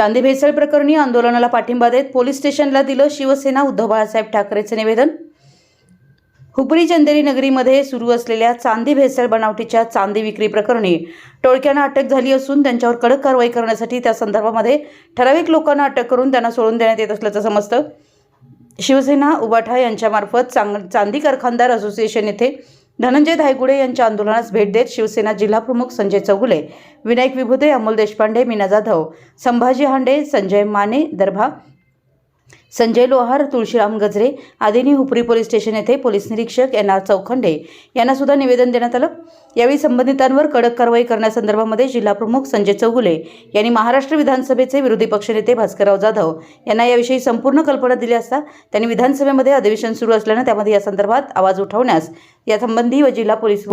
चांदी भेसळ प्रकरणी आंदोलनाला पाठिंबा देत पोलीस स्टेशनला दिलं शिवसेना उद्धव बाळासाहेब ठाकरेचं निवेदन. हुपरी चंदेरी नगरीमध्ये सुरू असलेल्या चांदी भेसळ बनावटीच्या चांदी विक्री प्रकरणी टोळक्यांना अटक झाली असून त्यांच्यावर कडक कारवाई करण्यासाठी त्या संदर्भामध्ये ठराविक लोकांना अटक करून त्यांना सोडून देण्यात येत असल्याचं समजतं. शिवसेना उबाठा यांच्यामार्फत चांग चांदी कारखानदार असोसिएशन येथे धनंजय धायगुडे यांच्या आंदोलनास भेट देत शिवसेना जिल्हाप्रमुख संजय चौगुले विनायक विभुते अमोल देशपांडे मीना जाधव संभाजी हांडे संजय माने दर्भा संजय लोहार तुळशीराम गजरे आदींनी हुपरी पोलीस स्टेशन येथे पोलीस निरीक्षक एन आर चौखंडे यांना सुद्धा निवेदन देण्यात आलं. यावेळी संबंधितांवर कडक कारवाई करण्यासंदर्भामध्ये जिल्हाप्रमुख संजय चौगुले यांनी महाराष्ट्र विधानसभेचे विरोधी पक्षनेते भास्करराव जाधव यांना याविषयी संपूर्ण कल्पना दिली असता त्यांनी विधानसभेमध्ये अधिवेशन सुरू असल्यानं त्यामध्ये या संदर्भात आवाज उठवण्यास यासंबंधी व जिल्हा पोलीस